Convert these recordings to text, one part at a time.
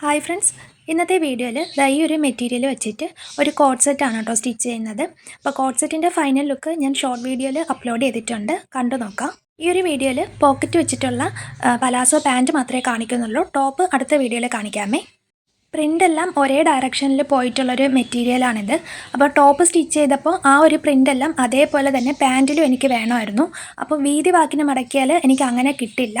Hi friends ഇന്നത്തെ വീഡിയോയിൽ ദൈ ഒരു മെറ്റീരിയൽ വെച്ചിട്ട് ഒരു കോഡ് സെറ്റാണ് കേട്ടോ സ്റ്റിച്ച് ചെയ്യുന്നത്. അപ്പോൾ കോഡ് സെറ്റിന്റെ ഫൈനൽ ലുക്ക് ഞാൻ ഷോർട്ട് വീഡിയോയിൽ അപ്ലോഡ് ചെയ്തിട്ടുണ്ട്. കണ്ടു നോക്കാം. ഈ ഒരു വീഡിയോയിൽ പോക്കറ്റ് വെച്ചിട്ടുള്ള പലാസോ പാന്റ് മാത്രമേ കാണിക്കുന്നുള്ളൂ. ടോപ്പ് അടുത്ത വീഡിയോയിൽ കാണിക്കാമേ. പ്രിന്റ് എല്ലാം ഒരേ ഡയറക്ഷനിൽ പോയിട്ടുള്ളൊരു മെറ്റീരിയലാണിത് അപ്പോൾ ടോപ്പ് സ്റ്റിച്ച് ചെയ്തപ്പോൾ ആ ഒരു പ്രിന്റ് എല്ലാം അതേപോലെ തന്നെ പാന്റിലും എനിക്ക് വേണമായിരുന്നു. അപ്പോൾ വീതി വാക്കിന് മടക്കിയാൽ എനിക്ക് അങ്ങനെ കിട്ടില്ല.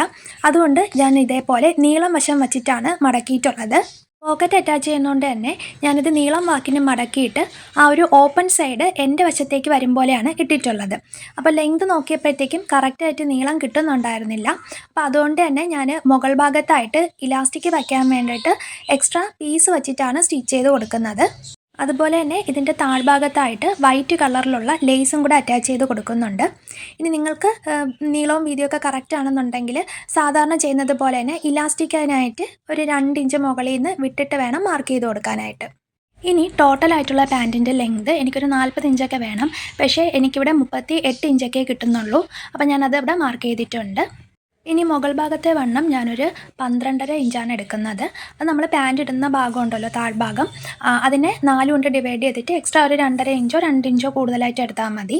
അതുകൊണ്ട് ഞാൻ ഇതേപോലെ നീളം വശം വച്ചിട്ടാണ് മടക്കിയിട്ടുള്ളത്. പോക്കറ്റ് അറ്റാച്ച് ചെയ്യുന്നതുകൊണ്ട് തന്നെ ഞാനിത് നീളം വാക്കിന് മടക്കിയിട്ട് ആ ഒരു ഓപ്പൺ സൈഡ് എന്റെ വശത്തേക്ക് വരും പോലെയാണ് ഇട്ടിട്ടുള്ളത് അപ്പോൾ ലെങ്ത് നോക്കിയപ്പോഴത്തേക്കും കറക്റ്റായിട്ട് നീളം കിട്ടുന്നുണ്ടായിരുന്നില്ല. അപ്പോൾ അതുകൊണ്ട് തന്നെ ഞാൻ മുകൾ ഭാഗത്തായിട്ട് ഇലാസ്റ്റിക് വയ്ക്കാൻ വേണ്ടിയിട്ട് എക്സ്ട്രാ പീസ് വച്ചിട്ടാണ് സ്റ്റിച്ച് ചെയ്ത് കൊടുക്കുന്നത്. അതുപോലെ തന്നെ ഇതിന്റെ താഴ്ഭാഗത്തായിട്ട് വൈറ്റ് കളറിലുള്ള ലേസും കൂടെ അറ്റാച്ച് ചെയ്ത് കൊടുക്കുന്നുണ്ട്. ഇനി നിങ്ങൾക്ക് നീളവും വീതിയൊക്കെ കറക്റ്റ് ആണെന്നുണ്ടെങ്കിൽ സാധാരണ ചെയ്യുന്നത് പോലെ തന്നെ ഇലാസ്റ്റിക്കിനായിട്ട് ഒരു രണ്ട് ഇഞ്ച് മുകളിൽ നിന്ന് വിട്ടിട്ട് വേണം മാർക്ക് ചെയ്ത് കൊടുക്കാനായിട്ട്. ഇനി ടോട്ടലായിട്ടുള്ള പാന്റിന്റെ ലെങ്ത് എനിക്കൊരു നാൽപ്പത് ഇഞ്ചൊക്കെ വേണം. പക്ഷേ എനിക്കിവിടെ മുപ്പത്തി എട്ട് ഇഞ്ചൊക്കെ കിട്ടുന്നുള്ളൂ. അപ്പോൾ ഞാനത് ഇവിടെ മാർക്ക് ചെയ്തിട്ടുണ്ട്. ഇനി മുകൾ ഭാഗത്തെ വണ്ണം ഞാനൊരു പന്ത്രണ്ടര ഇഞ്ചാണ് എടുക്കുന്നത്. അത് നമ്മൾ പാന്റ് ഇടുന്ന ഭാഗം. ഉണ്ടല്ലോ താഴ്ഭാഗം അതിനെ നാല് കൊണ്ട് ഡിവൈഡ് ചെയ്തിട്ട് എക്സ്ട്രാ ഒരു രണ്ടര ഇഞ്ചോ രണ്ട് ഇഞ്ചോ കൂടുതലായിട്ട് എടുത്താൽ മതി.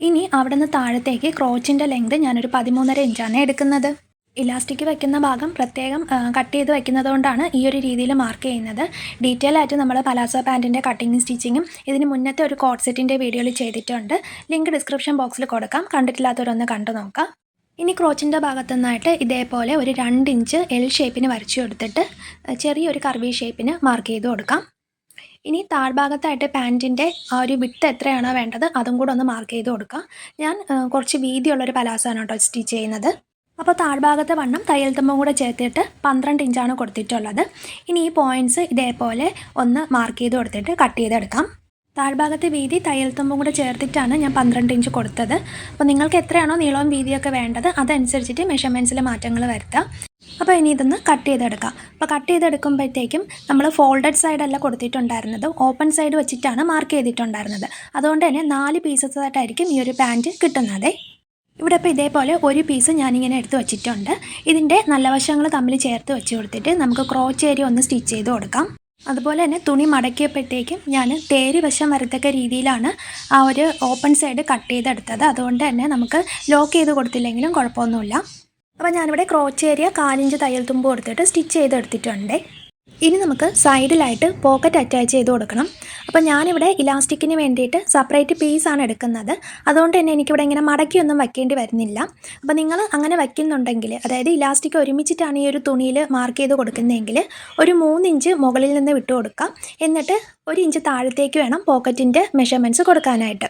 ഇനി അവിടെ നിന്ന് താഴത്തേക്ക് ക്രോച്ചിന്റെ ലെങ്ത് ഞാനൊരു പതിമൂന്നര ഇഞ്ചാണ് എടുക്കുന്നത്. ഇലാസ്റ്റിക് വയ്ക്കുന്ന ഭാഗം പ്രത്യേകം കട്ട് ചെയ്ത് വയ്ക്കുന്നത് കൊണ്ടാണ് ഈ ഒരു രീതിയിൽ മാർക്ക് ചെയ്യുന്നത്. ഡീറ്റെയിൽ ആയിട്ട് നമ്മൾ പലാസോ പാന്റിന്റെ കട്ടിങ്ങും സ്റ്റിച്ചിങ്ങും ഇതിന് മുന്നത്തെ ഒരു കോഡ് സെറ്റിന്റെ വീഡിയോയിൽ ചെയ്തിട്ടുണ്ട്. ലിങ്ക് ഡിസ്ക്രിപ്ഷൻ ബോക്സിൽ കൊടുക്കാം. കണ്ടിട്ടില്ലാത്തവരൊന്ന് കണ്ടു നോക്കാം. ഇനി ക്രോച്ചിന്റെ ഭാഗത്തു നിന്നായിട്ട് ഇതേപോലെ ഒരു രണ്ട് ഇഞ്ച് എൽ ഷേപ്പിന് വരച്ചു കൊടുത്തിട്ട് ചെറിയൊരു കർവി ഷേപ്പിന് മാർക്ക് ചെയ്ത് കൊടുക്കാം. ഇനി താഴ്ഭാഗത്തായിട്ട് പാന്റിന്റെ ആ ഒരു വിട്ട് എത്രയാണോ വേണ്ടത് അതും കൂടെ ഒന്ന് മാർക്ക് ചെയ്ത് കൊടുക്കാം. ഞാൻ കുറച്ച് വീതിയുള്ളൊരു പലാസാണ് കേട്ടോ സ്റ്റിച്ച് ചെയ്യുന്നത്. അപ്പോൾ താഴ്ഭാഗത്തെ വണ്ണം തയ്യൽ കൂടെ ചേർത്തിട്ട് പന്ത്രണ്ട് ഇഞ്ചാണ് കൊടുത്തിട്ടുള്ളത്. ഇനി ഈ പോയിന്റ്സ് ഇതേപോലെ ഒന്ന് മാർക്ക് ചെയ്ത് കൊടുത്തിട്ട് കട്ട് ചെയ്തെടുക്കാം. താഴ്ഭാഗത്തെ വീതി തയ്യൽത്തുമ്പും കൂടെ ചേർത്തിട്ടാണ് ഞാൻ പന്ത്രണ്ട് ഇഞ്ച് കൊടുത്തത്. അപ്പോൾ നിങ്ങൾക്ക് എത്രയാണോ നീളവും വീതിയൊക്കെ വേണ്ടത് അതനുസരിച്ചിട്ട് മെഷർമെന്റ്സിൽ മാറ്റങ്ങൾ വരുത്താം. അപ്പോൾ ഇനി ഇതൊന്ന് കട്ട് ചെയ്തെടുക്കാം. അപ്പോൾ കട്ട് ചെയ്തെടുക്കുമ്പോഴത്തേക്കും നമ്മൾ ഫോൾഡഡ് സൈഡല്ല കൊടുത്തിട്ടുണ്ടായിരുന്നത്. ഓപ്പൺ സൈഡ് വെച്ചിട്ടാണ് മാർക്ക് ചെയ്തിട്ടുണ്ടായിരുന്നത്. അതുകൊണ്ട് തന്നെ നാല് പീസസ് ആയിട്ടായിരിക്കും ഈ ഒരു പാന്റ് കിട്ടുന്നത്. ഇവിടെ ഇപ്പോൾ ഇതേപോലെ ഒരു പീസ് ഞാനിങ്ങനെ എടുത്ത് വെച്ചിട്ടുണ്ട്. ഇതിന്റെ നല്ല വശങ്ങൾ തമ്മിൽ ചേർത്ത് വെച്ച് കൊടുത്തിട്ട് നമുക്ക് ക്രോച്ച് ഏരിയ ഒന്ന് സ്റ്റിച്ച് ചെയ്ത് കൊടുക്കാം. അതുപോലെ തന്നെ തുണി മടക്കിയപ്പോഴത്തേക്കും ഞാൻ തേരി വശം വരത്തക്ക രീതിയിലാണ് ആ ഒരു ഓപ്പൺ സൈഡ് കട്ട് ചെയ്തെടുത്തത്. അതുകൊണ്ട് തന്നെ നമുക്ക് ലോക്ക് ചെയ്ത് കൊടുത്തില്ലെങ്കിലും കുഴപ്പമൊന്നുമില്ല. അപ്പോൾ ഞാനിവിടെ ക്രോച്ച് ഏരിയ കാലിഞ്ച് തയ്യൽ തുമ്പ് കൊടുത്തിട്ട് സ്റ്റിച്ച് ചെയ്തെടുത്തിട്ടുണ്ട്. ഇനി നമുക്ക് സൈഡിലായിട്ട് പോക്കറ്റ് അറ്റാച്ച് ചെയ്ത് കൊടുക്കണം. അപ്പോൾ ഞാനിവിടെ ഇലാസ്റ്റിക്കിന് വേണ്ടിയിട്ട് സെപ്പറേറ്റ് പീസാണ് എടുക്കുന്നത്. അതുകൊണ്ട് തന്നെ എനിക്കിവിടെ ഇങ്ങനെ മടക്കിയൊന്നും വയ്ക്കേണ്ടി വരുന്നില്ല. അപ്പോൾ നിങ്ങൾ അങ്ങനെ വയ്ക്കുന്നുണ്ടെങ്കിൽ അതായത് ഇലാസ്റ്റിക് ഒരുമിച്ചിട്ടാണ് ഈ ഒരു തുണിയിൽ മാർക്ക് ചെയ്ത് കൊടുക്കുന്നതെങ്കിൽ ഒരു മൂന്നിഞ്ച് മുകളിൽ നിന്ന് വിട്ടു കൊടുക്കാം. എന്നിട്ട് ഒരു ഇഞ്ച് താഴത്തേക്ക് വേണം പോക്കറ്റിന്റെ മെഷർമെന്റ്സ് കൊടുക്കാനായിട്ട്.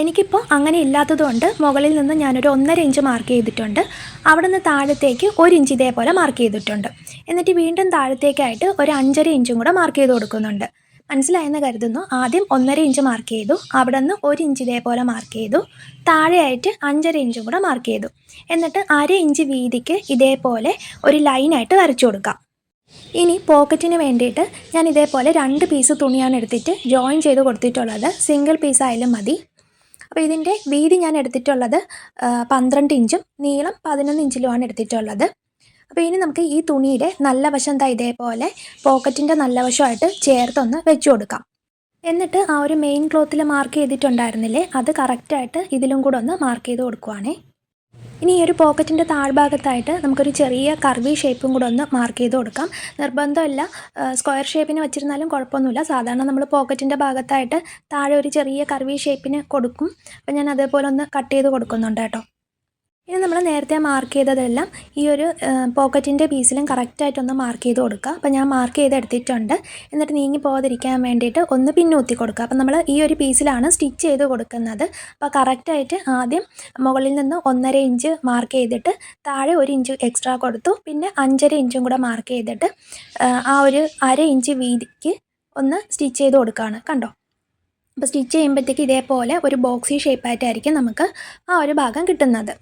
എനിക്കിപ്പോൾ അങ്ങനെ ഇല്ലാത്തതുകൊണ്ട് മുകളിൽ നിന്ന് ഞാനൊരു ഒന്നര ഇഞ്ച് മാർക്ക് ചെയ്തിട്ടുണ്ട്. അവിടെ നിന്ന് താഴത്തേക്ക് ഒരു ഇഞ്ച് ഇതേപോലെ മാർക്ക് ചെയ്തിട്ടുണ്ട്. എന്നിട്ട് വീണ്ടും താഴത്തേക്കായിട്ട് ഒരു അഞ്ചര ഇഞ്ചും കൂടെ മാർക്ക് ചെയ്ത് കൊടുക്കുന്നുണ്ട്. മനസ്സിലായെന്ന് കരുതുന്നു. ആദ്യം ഒന്നര ഇഞ്ച് മാർക്ക് ചെയ്തു. അവിടെ നിന്ന് ഒരു ഇഞ്ച് ഇതേപോലെ മാർക്ക് ചെയ്തു. താഴെയായിട്ട് അഞ്ചര ഇഞ്ചും കൂടെ മാർക്ക് ചെയ്തു. എന്നിട്ട് അര ഇഞ്ച് വീതിക്ക് ഇതേപോലെ ഒരു ലൈനായിട്ട് വരച്ചു കൊടുക്കാം. ഇനി പോക്കറ്റിന് വേണ്ടിയിട്ട് ഞാൻ ഇതേപോലെ രണ്ട് പീസ് തുണിയാണ് എടുത്തിട്ട് ജോയിൻ ചെയ്ത് കൊടുത്തിട്ടുള്ളത്. സിംഗിൾ പീസ് ആയാലും മതി. അപ്പോൾ ഇതിന്റെ വീതി ഞാൻ എടുത്തിട്ടുള്ളത് പന്ത്രണ്ട് ഇഞ്ചും നീളം പതിനൊന്ന് ഇഞ്ചിലുമാണ് എടുത്തിട്ടുള്ളത്. അപ്പോൾ ഇനി നമുക്ക് ഈ തുണിയുടെ നല്ല വശം എന്താ ഇതേപോലെ പോക്കറ്റിന്റെ നല്ല വശമായിട്ട് ചേർത്തൊന്ന് വെച്ചു കൊടുക്കാം. എന്നിട്ട് ആ ഒരു മെയിൻ ക്ലോത്തിൽ മാർക്ക് ചെയ്തിട്ടുണ്ടായിരുന്നില്ലേ അത് കറക്റ്റായിട്ട് ഇതിലും കൂടെ ഒന്ന് മാർക്ക് ചെയ്ത് കൊടുക്കുവാണേ. ഇനി ഈ ഒരു പോക്കറ്റിന്റെ താഴ്ഭാഗത്തായിട്ട് നമുക്കൊരു ചെറിയ കർവി ഷേപ്പും കൂടെ ഒന്ന് മാർക്ക് ചെയ്ത് കൊടുക്കാം. നിർബന്ധമല്ല സ്ക്വയർ ഷേപ്പിന് വെച്ചിരുന്നാലും കുഴപ്പമൊന്നുമില്ല. സാധാരണ നമ്മൾ പോക്കറ്റിന്റെ ഭാഗത്തായിട്ട് താഴെ ഒരു ചെറിയ കർവി ഷേപ്പിന് കൊടുക്കും. അപ്പോൾ ഞാൻ അതേപോലെ ഒന്ന് കട്ട് ചെയ്ത് കൊടുക്കുന്നുണ്ട് കേട്ടോ. ഇനി നമ്മൾ നേരത്തെ മാർക്ക് ചെയ്തതെല്ലാം ഈ ഒരു പോക്കറ്റിന്റെ പീസിലും കറക്റ്റായിട്ടൊന്ന് മാർക്ക് ചെയ്ത് കൊടുക്കുക. അപ്പോൾ ഞാൻ മാർക്ക് ചെയ്ത് എടുത്തിട്ടുണ്ട്. എന്നിട്ട് നീങ്ങി പോകാതിരിക്കാൻ വേണ്ടിയിട്ട് ഒന്ന് പിന്നൂത്തി കൊടുക്കുക. അപ്പോൾ നമ്മൾ ഈ ഒരു പീസിലാണ് സ്റ്റിച്ച് ചെയ്ത് കൊടുക്കുന്നത്. അപ്പോൾ കറക്റ്റായിട്ട് ആദ്യം മുകളിൽ നിന്ന് ഒന്നര ഇഞ്ച് മാർക്ക് ചെയ്തിട്ട് താഴെ ഒരു ഇഞ്ച് എക്സ്ട്രാ കൊടുത്തു. പിന്നെ അഞ്ചര ഇഞ്ചും കൂടെ മാർക്ക് ചെയ്തിട്ട് ആ ഒരു അര ഇഞ്ച് വീതിക്ക് ഒന്ന് സ്റ്റിച്ച് ചെയ്ത് കൊടുക്കുകയാണ്. കണ്ടോ? അപ്പോൾ സ്റ്റിച്ച് ചെയ്യുമ്പോഴത്തേക്ക് ഇതേപോലെ ഒരു ബോക്സി ഷേപ്പായിട്ടായിരിക്കും നമുക്ക് ആ ഒരു ഭാഗം കിട്ടുന്നത്.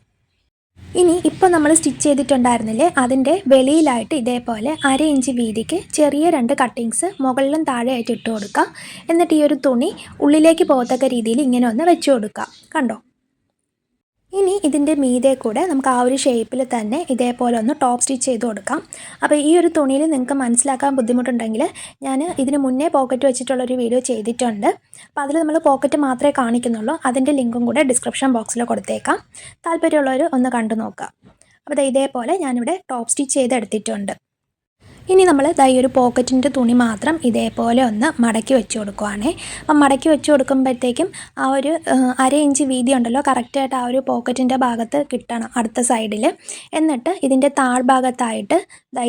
ഇനി ഇപ്പോൾ നമ്മൾ സ്റ്റിച്ച് ചെയ്തിട്ടുണ്ടായിരുന്നില്ലേ? അതിന്റെ വെളിയിലായിട്ട് ഇതേപോലെ അര ഇഞ്ച് വീതിക്ക് ചെറിയ രണ്ട് കട്ടിങ്സ് മുകളിലും താഴെയായിട്ട് ഇട്ട് കൊടുക്കുക എന്നിട്ട് ഈ ഒരു തുണി ഉള്ളിലേക്ക് പോകത്തക്ക രീതിയിൽ ഇങ്ങനെ ഒന്ന് വെച്ച് കൊടുക്കുക കണ്ടോ? ഇനി ഇതിന്റെ മീതെ കൂടെ നമുക്ക് ആ ഒരു ഷേപ്പിൽ തന്നെ ഇതേപോലെ ഒന്ന് ടോപ്പ് സ്റ്റിച്ച് ചെയ്ത് കൊടുക്കാം. അപ്പോൾ ഈ ഒരു തുണിയിൽ നിങ്ങൾക്ക് മനസ്സിലാക്കാൻ ബുദ്ധിമുട്ടുണ്ടെങ്കിൽ ഞാൻ ഇതിന് മുന്നേ പോക്കറ്റ് വെച്ചിട്ടുള്ളൊരു വീഡിയോ ചെയ്തിട്ടുണ്ട്. അപ്പോൾ അതിൽ നമ്മൾ പോക്കറ്റ് മാത്രമേ കാണിക്കുന്നുള്ളൂ. അതിന്റെ ലിങ്കും കൂടെ ഡിസ്ക്രിപ്ഷൻ ബോക്സിൽ കൊടുത്തേക്കാം. താല്പര്യമുള്ളവർ ഒന്ന് കണ്ടു നോക്കാം അപ്പോൾ ഇതേപോലെ ഞാനിവിടെ ടോപ്പ് സ്റ്റിച്ച് ചെയ്തെടുത്തിട്ടുണ്ട്. ഇനി നമ്മൾ ദാ ഈ ഒരു പോക്കറ്റിന്റെ തുണി മാത്രം ഇതേപോലെ ഒന്ന് മടക്കി വെച്ച് കൊടുക്കുവാണേ. അപ്പം മടക്കി വെച്ച് കൊടുക്കുമ്പോഴത്തേക്കും ആ ഒരു അര ഇഞ്ച് വീതി ഉണ്ടല്ലോ കറക്റ്റായിട്ട് ആ ഒരു പോക്കറ്റിന്റെ ഭാഗത്ത് കിട്ടണം അടുത്ത സൈഡിൽ എന്നിട്ട് ഇതിന്റെ താഴ്ഭാഗത്തായിട്ട്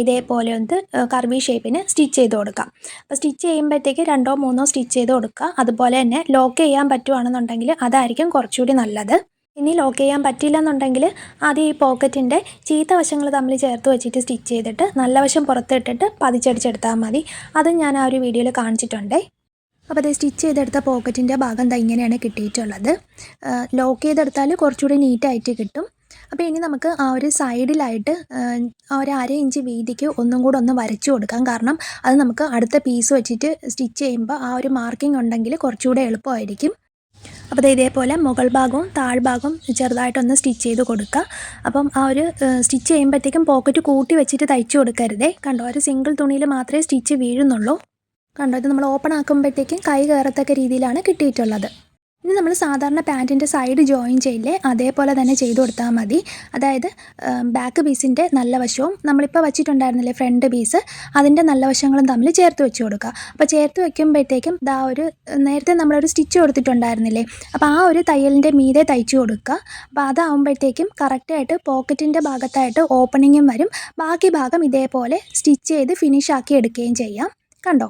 ഇതേപോലെ ഒന്ന് കർവി ഷേപ്പിന് സ്റ്റിച്ച് ചെയ്ത് കൊടുക്കാം. അപ്പോൾ സ്റ്റിച്ച് ചെയ്യുമ്പോഴത്തേക്ക് രണ്ടോ മൂന്നോ സ്റ്റിച്ച് ചെയ്ത് കൊടുക്കുക. അതുപോലെ തന്നെ ലോക്ക് ചെയ്യാൻ പറ്റുവാണെന്നുണ്ടെങ്കിൽ അതായിരിക്കും കുറച്ചുകൂടി നല്ലത്. ഇനി ലോക്ക് ചെയ്യാൻ പറ്റില്ല എന്നുണ്ടെങ്കിൽ ആദ്യം ഈ പോക്കറ്റിന്റെ ചീത്ത വശങ്ങൾ തമ്മിൽ ചേർത്ത് വെച്ചിട്ട് സ്റ്റിച്ച് ചെയ്തിട്ട് നല്ല വശം പുറത്തിട്ടിട്ട് പതിച്ചടിച്ചെടുത്താൽ മതി. അതും ഞാൻ ആ ഒരു വീഡിയോയിൽ കാണിച്ചിട്ടുണ്ട്. അപ്പോൾ അത് സ്റ്റിച്ച് ചെയ്തെടുത്ത പോക്കറ്റിന്റെ ഭാഗം ദാ ഇങ്ങനെയാണ് കിട്ടിയിട്ടുള്ളത്. ലോക്ക് ചെയ്തെടുത്താൽ കുറച്ചുകൂടി നീറ്റായിട്ട് കിട്ടും. അപ്പോൾ ഇനി നമുക്ക് ആ ഒരു സൈഡിലായിട്ട് ആ ഒരു അര ഇഞ്ച് വീതിക്ക് ഒന്നും കൂടെ ഒന്ന് വരച്ചു കൊടുക്കാം. കാരണം അത് നമുക്ക് അടുത്ത പീസ് വെച്ചിട്ട് സ്റ്റിച്ച് ചെയ്യുമ്പോൾ ആ ഒരു മാർക്കിംഗ് ഉണ്ടെങ്കിൽ കുറച്ചുകൂടെ എളുപ്പമായിരിക്കും. അപ്പോൾ ഇതേപോലെ മുകൾ ഭാഗവും താഴ്ഭാഗവും ചെറുതായിട്ടൊന്ന് സ്റ്റിച്ച് ചെയ്ത് കൊടുക്കുക. അപ്പം ആ ഒരു സ്റ്റിച്ച് ചെയ്യുമ്പോഴത്തേക്കും പോക്കറ്റ് കൂട്ടി വെച്ചിട്ട് തയ്ച്ചു കൊടുക്കരുതേ. കണ്ടോ? ഒരു സിംഗിൾ തുണിയിൽ മാത്രമേ സ്റ്റിച്ച് വീഴുന്നുള്ളൂ. കണ്ടോ? ഇത് നമ്മൾ ഓപ്പൺ ആക്കുമ്പോഴത്തേക്കും കൈ കയറത്തക്ക രീതിയിലാണ് കിട്ടിയിട്ടുള്ളത്. ഇനി നമ്മൾ സാധാരണ പാന്റിന്റെ സൈഡ് ജോയിൻ ചെയ്യില്ലേ അതേപോലെ തന്നെ ചെയ്ത് കൊടുത്താൽ മതി. അതായത് ബാക്ക് പീസിന്റെ നല്ല വശവും നമ്മളിപ്പോൾ വച്ചിട്ടുണ്ടായിരുന്നില്ലേ ഫ്രണ്ട് പീസ് അതിന്റെ നല്ല വശങ്ങളും തമ്മിൽ ചേർത്ത് വെച്ച് കൊടുക്കുക. അപ്പോൾ ചേർത്ത് വെക്കുമ്പോഴത്തേക്കും ദാ ഒരു നേരത്തെ നമ്മളൊരു സ്റ്റിച്ച് കൊടുത്തിട്ടുണ്ടായിരുന്നില്ലേ അപ്പോൾ ആ ഒരു തയ്യലിന്റെ മീതെ തയ്ച്ചു കൊടുക്കുക. അപ്പോൾ അതാവുമ്പോഴത്തേക്കും കറക്റ്റായിട്ട് പോക്കറ്റിന്റെ ഭാഗത്തായിട്ട് ഓപ്പണിങ്ങും വരും. ബാക്കി ഭാഗം ഇതേപോലെ സ്റ്റിച്ച് ചെയ്ത് ഫിനിഷ് ആക്കി എടുക്കുകയും ചെയ്യാം. കണ്ടോ?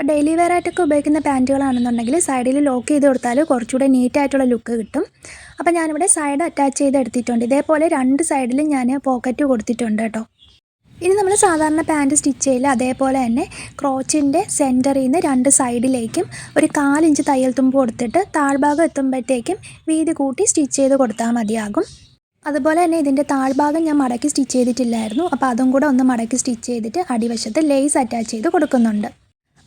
അപ്പോൾ ഡെയിലി വെയർ ആയിട്ടൊക്കെ ഉപയോഗിക്കുന്ന പാന്റുകളാണെന്നുണ്ടെങ്കിൽ സൈഡിൽ ലോക്ക് ചെയ്ത് കൊടുത്താൽ കുറച്ചുകൂടെ നീറ്റായിട്ടുള്ള ലുക്ക് കിട്ടും. അപ്പോൾ ഞാനിവിടെ സൈഡ് അറ്റാച്ച് ചെയ്ത് എടുത്തിട്ടുണ്ട്. ഇതേപോലെ രണ്ട് സൈഡിലും ഞാൻ പോക്കറ്റ് കൊടുത്തിട്ടുണ്ട് കേട്ടോ. ഇനി നമ്മൾ സാധാരണ പാന്റ് സ്റ്റിച്ച് ചെയ്യില്ല അതേപോലെ തന്നെ ക്രോച്ചിന്റെ സെന്ററിൽ നിന്ന് രണ്ട് സൈഡിലേക്കും ഒരു കാലിഞ്ച് തയ്യൽ തുമ്പ് കൊടുത്തിട്ട് താഴ്ഭാഗം എത്തുമ്പോഴത്തേക്കും വീതി കൂട്ടി സ്റ്റിച്ച് ചെയ്ത് കൊടുത്താൽ മതിയാകും. അതുപോലെ തന്നെ ഇതിന്റെ താഴ്ഭാഗം ഞാൻ മടക്കി സ്റ്റിച്ച് ചെയ്തിട്ടില്ലായിരുന്നു. അപ്പോൾ അതും കൂടെ ഒന്ന് മടക്കി സ്റ്റിച്ച് ചെയ്തിട്ട് അടിവശത്ത് ലേസ് അറ്റാച്ച് ചെയ്ത് കൊടുക്കുന്നുണ്ട്.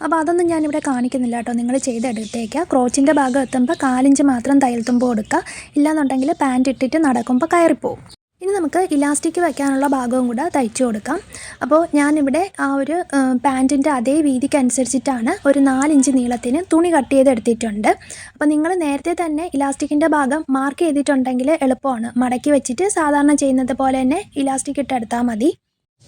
അപ്പോൾ അതൊന്നും ഞാനിവിടെ കാണിക്കുന്നില്ല കേട്ടോ. നിങ്ങൾ ചെയ്തെടുത്തേക്കുക ക്രോച്ചിന്റെ ഭാഗം എത്തുമ്പോൾ കാലിഞ്ച് മാത്രം തയ്യൽ തുമ്പ് കൊടുക്കുക ഇല്ലാന്നുണ്ടെങ്കിൽ പാന്റ് ഇട്ടിട്ട് നടക്കുമ്പോൾ കയറിപ്പോവും. ഇനി നമുക്ക് ഇലാസ്റ്റിക് വയ്ക്കാനുള്ള ഭാഗവും കൂടെ തയ്ച്ചു കൊടുക്കാം. അപ്പോൾ ഞാനിവിടെ ആ ഒരു പാന്റിന്റെ അതേ വീതിക്ക് അനുസരിച്ചിട്ടാണ് ഒരു നാലിഞ്ച് നീളത്തിന് തുണി കട്ട് ചെയ്തെടുത്തിട്ടുണ്ട്. അപ്പോൾ നിങ്ങൾ നേരത്തെ തന്നെ ഇലാസ്റ്റിക്കിന്റെ ഭാഗം മാർക്ക് ചെയ്തിട്ടുണ്ടെങ്കിൽ എളുപ്പമാണ്. മടക്കി വെച്ചിട്ട് സാധാരണ ചെയ്യുന്നത് പോലെ തന്നെ ഇലാസ്റ്റിക് ഇട്ടെടുത്താൽ മതി.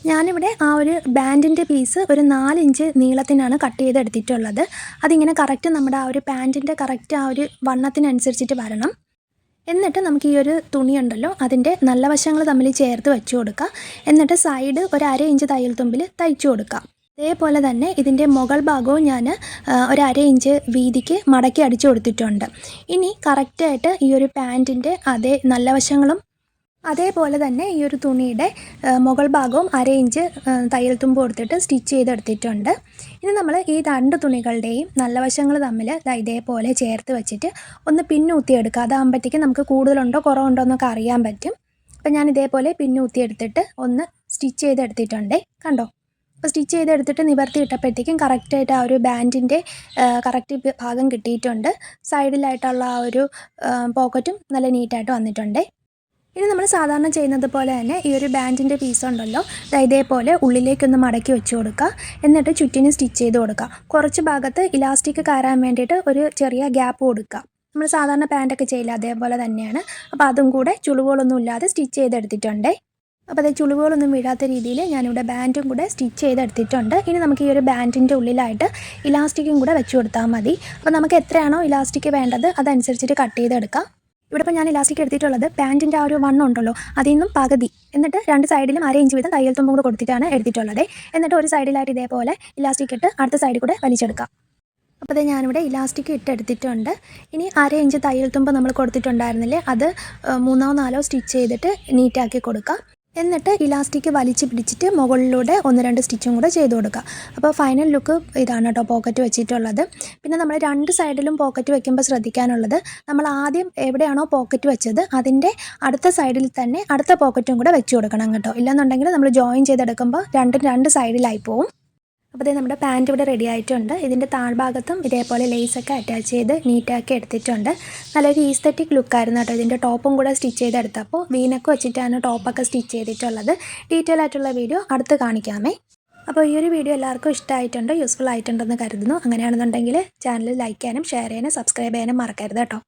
ഞാനിവിടെ ആ ഒരു ബാൻഡിന്റെ പീസ് ഒരു നാലിഞ്ച് നീളത്തിനാണ് കട്ട് ചെയ്തെടുത്തിട്ടുള്ളത് അതിങ്ങനെ കറക്റ്റ് നമ്മുടെ ആ ഒരു പാന്റിന്റെ കറക്റ്റ് ആ ഒരു വണ്ണത്തിനനുസരിച്ചിട്ട് വരണം. എന്നിട്ട് നമുക്ക് ഈ ഒരു തുണിയുണ്ടല്ലോ അതിന്റെ നല്ല വശങ്ങൾ തമ്മിൽ ചേർത്ത് വെച്ച് കൊടുക്കുക എന്നിട്ട് സൈഡ് ഒരു അര ഇഞ്ച് തയ്യൽ തുമ്പിൽ തയ്ച്ചു കൊടുക്കുക അതേപോലെ തന്നെ ഇതിന്റെ മുകൾ ഭാഗവും ഞാൻ ഒരു അര ഇഞ്ച് വീതിക്ക് മടക്കി അടിച്ചു കൊടുത്തിട്ടുണ്ട്. ഇനി കറക്റ്റായിട്ട് ഈ ഒരു പാന്റിന്റെ അതേ നല്ല വശങ്ങളും അതേപോലെ തന്നെ ഈ ഒരു തുണിയുടെ മുകൾ ഭാഗവും അര ഇഞ്ച് തയ്യൽ തുമ്പ് കൊടുത്തിട്ട് സ്റ്റിച്ച് ചെയ്തെടുത്തിട്ടുണ്ട്. ഇനി നമ്മൾ ഈ രണ്ട് തുണികളുടെയും നല്ല വശങ്ങൾ തമ്മിൽ ഇതേപോലെ ചേർത്ത് വെച്ചിട്ട് ഒന്ന് പിന്നൂത്തിയെടുക്കുക. അതാകുമ്പോഴത്തേക്കും നമുക്ക് കൂടുതലുണ്ടോ കുറവുണ്ടോ എന്നൊക്കെ അറിയാൻ പറ്റും. അപ്പം ഞാൻ ഇതേപോലെ പിന്നൂത്തിയെടുത്തിട്ട് ഒന്ന് സ്റ്റിച്ച് ചെയ്തെടുത്തിട്ടുണ്ടേ. കണ്ടോ? അപ്പോൾ സ്റ്റിച്ച് ചെയ്തെടുത്തിട്ട് നിവർത്തി ഇട്ടപ്പോഴത്തേക്കും കറക്റ്റായിട്ട് ആ ഒരു ബാൻഡിന്റെ കറക്റ്റ് ഭാഗം കിട്ടിയിട്ടുണ്ട്. സൈഡിലായിട്ടുള്ള ആ ഒരു പോക്കറ്റും നല്ല നീറ്റായിട്ട് വന്നിട്ടുണ്ടേ. ഇനി നമ്മൾ സാധാരണ ചെയ്യുന്നത് പോലെ തന്നെ ഈ ഒരു ബാൻഡിന്റെ പീസ് ഉണ്ടല്ലോ. ഇതേപോലെ ഉള്ളിലേക്കൊന്ന് മടക്കി വെച്ച് കൊടുക്കുക. എന്നിട്ട് ചുറ്റിന് സ്റ്റിച്ച് ചെയ്ത് കൊടുക്കുക. കുറച്ച് ഭാഗത്ത് ഇലാസ്റ്റിക് കയറാൻ വേണ്ടിയിട്ട് ഒരു ചെറിയ ഗ്യാപ്പ് കൊടുക്കുക. നമ്മൾ സാധാരണ പാന്റൊക്കെ ചെയ്യില്ല അതേപോലെ തന്നെയാണ്. അപ്പോൾ അതും കൂടെ ചുളിവുകളൊന്നും ഇല്ലാതെ സ്റ്റിച്ച് ചെയ്തെടുത്തിട്ടുണ്ടേ. അപ്പോൾ അത് ചുളിവുകളൊന്നും വീഴാത്ത രീതിയിൽ ഞാനിവിടെ ബാൻഡും കൂടെ സ്റ്റിച്ച് ചെയ്തെടുത്തിട്ടുണ്ട്. ഇനി നമുക്ക് ഈ ഒരു ബാൻഡിന്റെ ഉള്ളിലായിട്ട് ഇലാസ്റ്റിക്കും കൂടെ വെച്ച് കൊടുത്താൽ മതി. അപ്പോൾ നമുക്ക് എത്രയാണോ ഇലാസ്റ്റിക് വേണ്ടത് അതനുസരിച്ചിട്ട് കട്ട് ചെയ്തെടുക്കാം. ഇവിടെ ഇപ്പോൾ ഞാൻ ഇലാസ്റ്റിക് എടുത്തിട്ടുള്ളത് പാന്റിന്റെ ആ ഒരു വണ്ണം ഉണ്ടല്ലോ അതിൽ നിന്നും പകുതി. എന്നിട്ട് രണ്ട് സൈഡിലും അര ഇഞ്ച് വീതം തയ്യൽ തുമ്പും കൂടെ കൊടുത്തിട്ടാണ് എടുത്തിട്ടുള്ളത്. എന്നിട്ട് ഒരു സൈഡിലായിട്ട് ഇതേപോലെ ഇലാസ്റ്റിക് ഇട്ട് അടുത്ത സൈഡിൽ കൂടെ വലിച്ചെടുക്കാം. അപ്പോൾ അത് ഞാനിവിടെ ഇലാസ്റ്റിക് ഇട്ടെടുത്തിട്ടുണ്ട് ഇനി അര ഇഞ്ച് തയ്യൽ തുമ്പ് നമ്മൾ കൊടുത്തിട്ടുണ്ടായിരുന്നില്ലേ അത് മൂന്നോ നാലോ സ്റ്റിച്ച് ചെയ്തിട്ട് നീറ്റാക്കി കൊടുക്കാം. എന്നിട്ട് ഇലാസ്റ്റിക് വലിച്ച് പിടിച്ചിട്ട് മുകളിലൂടെ ഒന്ന് രണ്ട് സ്റ്റിച്ചും കൂടെ ചെയ്ത് കൊടുക്കുക. അപ്പോൾ ഫൈനൽ ലുക്ക് ഇതാണ് കേട്ടോ പോക്കറ്റ് വെച്ചിട്ടുള്ളത്. പിന്നെ നമ്മൾ രണ്ട് സൈഡിലും പോക്കറ്റ് വെക്കുമ്പോൾ ശ്രദ്ധിക്കാനുള്ളത് നമ്മൾ ആദ്യം എവിടെയാണോ പോക്കറ്റ് വെച്ചത് അതിന്റെ അടുത്ത സൈഡിൽ തന്നെ അടുത്ത പോക്കറ്റും കൂടെ വെച്ച് കൊടുക്കണം കേട്ടോ. ഇല്ലെന്നുണ്ടെങ്കിൽ നമ്മൾ ജോയിൻ ചെയ്തെടുക്കുമ്പോൾ രണ്ടും രണ്ട് സൈഡിലായി പോവും. അപ്പോൾ നമ്മുടെ പാന്റ് ഇവിടെ റെഡി ആയിട്ടുണ്ട്. ഇതിന്റെ താഴ്ഭാഗത്തും ഇതേപോലെ ലേസൊക്കെ അറ്റാച്ച് ചെയ്ത് നീറ്റാക്കി എടുത്തിട്ടുണ്ട്. നല്ലൊരു ഈസ്തറ്റിക് ലുക്കായിരുന്നു കേട്ടോ. ഇതിന്റെ ടോപ്പും കൂടെ സ്റ്റിച്ച് ചെയ്തെടുത്തപ്പോൾ വീനൊക്കെ വെച്ചിട്ടാണ് ടോപ്പൊക്കെ സ്റ്റിച്ച് ചെയ്തിട്ടുള്ളത്. ഡീറ്റെയിൽ ആയിട്ടുള്ള വീഡിയോ അടുത്ത് കാണിക്കാമേ. അപ്പോൾ ഈ ഒരു വീഡിയോ എല്ലാവർക്കും ഇഷ്ടമായിട്ടുണ്ട് യൂസ്ഫുൾ ആയിട്ടുണ്ടെന്ന് കരുതുന്നു. അങ്ങനെയാണെന്നുണ്ടെങ്കിൽ ചാനൽ ലൈക്ക് ചെയ്യാനും ഷെയർ ചെയ്യാനും സബ്സ്ക്രൈബ് ചെയ്യാനും മറക്കരുത് കേട്ടോ.